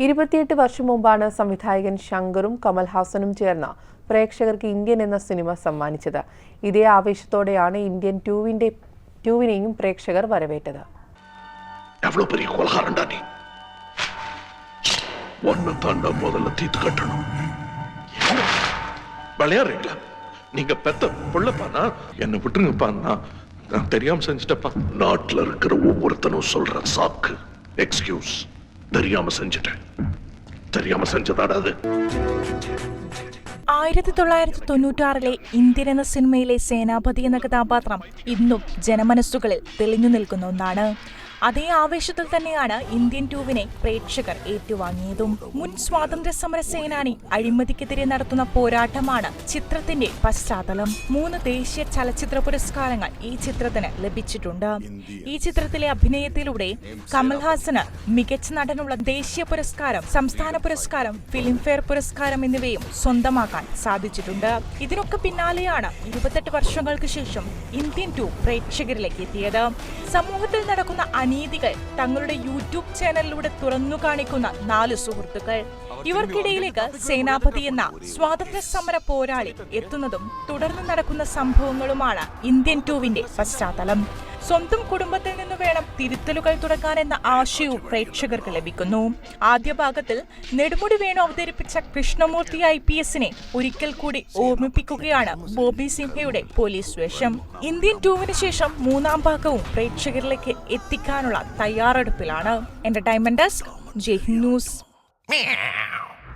ഇരുപത്തിയെട്ട് വർഷം മുമ്പാണ് സംവിധായകൻ ശങ്കറും കമൽഹാസനും ചേർന്ന് പ്രേക്ഷകർക്ക് ഇന്ത്യൻ എന്ന സിനിമ സമ്മാനിച്ചത് ഇതേ ആവേശത്തോടെയാണ് ഇന്ത്യൻ ടൂവിന്റെ ടൂവിനെയും പ്രേക്ഷകർ വരവേറ്റത് எவ்வளவு பெரிய கொலகாரண்டா நீ ஒன்னு தாண்டா முதல்ல தீத்து கட்டணும் என்ன? விளையாடுறீங்களா நீங்க பெத்த புள்ளப்பானா என்னை விட்டுருங்கப்பான்னா நான் தெரியாம செஞ்சுட்டப்பா நாட்டுல இருக்கிற ஒவ்வொருத்தனும் சொல்ற சாக்கு எக்ஸ்கியூஸ் தெரியாம செஞ்சுட்டேன் தெரியாம செஞ்சதாடா அது ആയിരത്തി തൊള്ളായിരത്തി തൊണ്ണൂറ്റാറിലെ ഇന്ത്യൻ എന്ന സിനിമയിലെ സേനാപതി എന്ന കഥാപാത്രം ഇന്നും ജനമനസ്സുകളിൽ തെളിഞ്ഞു നിൽക്കുന്ന ഒന്നാണ് അതേ ആവേശത്തിൽ തന്നെയാണ് ഇന്ത്യൻ ടൂവിനെ പ്രേക്ഷകർ ഏറ്റുവാങ്ങിയതും. മുൻ സ്വാതന്ത്ര്യ സമര സേനാനി അഴിമതിക്കെതിരെ നടത്തുന്ന പോരാട്ടമാണ് ചിത്രത്തിന്റെ പശ്ചാത്തലം. മൂന്ന് ദേശീയ ചലച്ചിത്ര പുരസ്കാരങ്ങൾ ഈ ചിത്രത്തിന് ലഭിച്ചിട്ടുണ്ട്. ഈ ചിത്രത്തിലെ അഭിനയത്തിലൂടെ കമൽഹാസന് മികച്ച നടനുള്ള ദേശീയ പുരസ്കാരം സംസ്ഥാന പുരസ്കാരം ഫിലിംഫെയർ പുരസ്കാരം എന്നിവയും സ്വന്തമാക്കാൻ സാധിച്ചിട്ടുണ്ട്. ഇതിനൊക്കെ പിന്നാലെയാണ് ഇരുപത്തെട്ട് വർഷങ്ങൾക്ക് ശേഷം ഇന്ത്യൻ ടു പ്രേക്ഷകരിലേക്ക് എത്തിയത്. സമൂഹത്തിൽ നടക്കുന്ന അനീതികൾ തങ്ങളുടെ യൂട്യൂബ് ചാനലിലൂടെ തുറന്നു കാണിക്കുന്ന നാല് സുഹൃത്തുക്കൾ. ഇവർക്കിടയിലേക്ക് സേനാപതി എന്ന സ്വാതന്ത്ര്യ സമര പോരാളി എത്തുന്നതും തുടർന്ന് നടക്കുന്ന സംഭവങ്ങളുമാണ് ഇന്ത്യൻ ടൂവിന്റെ പശ്ചാത്തലം. സ്വന്തം കുടുംബത്തിൽ നിന്ന് വേണം തിരുത്തലുകൾ തുടങ്ങാൻ എന്ന ആശയവും പ്രേക്ഷകർക്ക് ലഭിക്കുന്നു. ആദ്യ ഭാഗത്തിൽ നെടുമുടി വേണു അവതരിപ്പിച്ച കൃഷ്ണമൂർത്തി ഐ പി എസിനെ ഒരിക്കൽ കൂടി ഓർമ്മിപ്പിക്കുകയാണ് ബോബി സിംഹയുടെ പോലീസ് വേഷം. ഇന്ത്യൻ ടൂവിന് ശേഷം മൂന്നാം ഭാഗവും പ്രേക്ഷകരിലേക്ക് എത്തിക്കാനുള്ള തയ്യാറെടുപ്പിലാണ്. എന്റർടൈൻമെന്റ് ഡെസ്ക് ജയ് ന്യൂസ്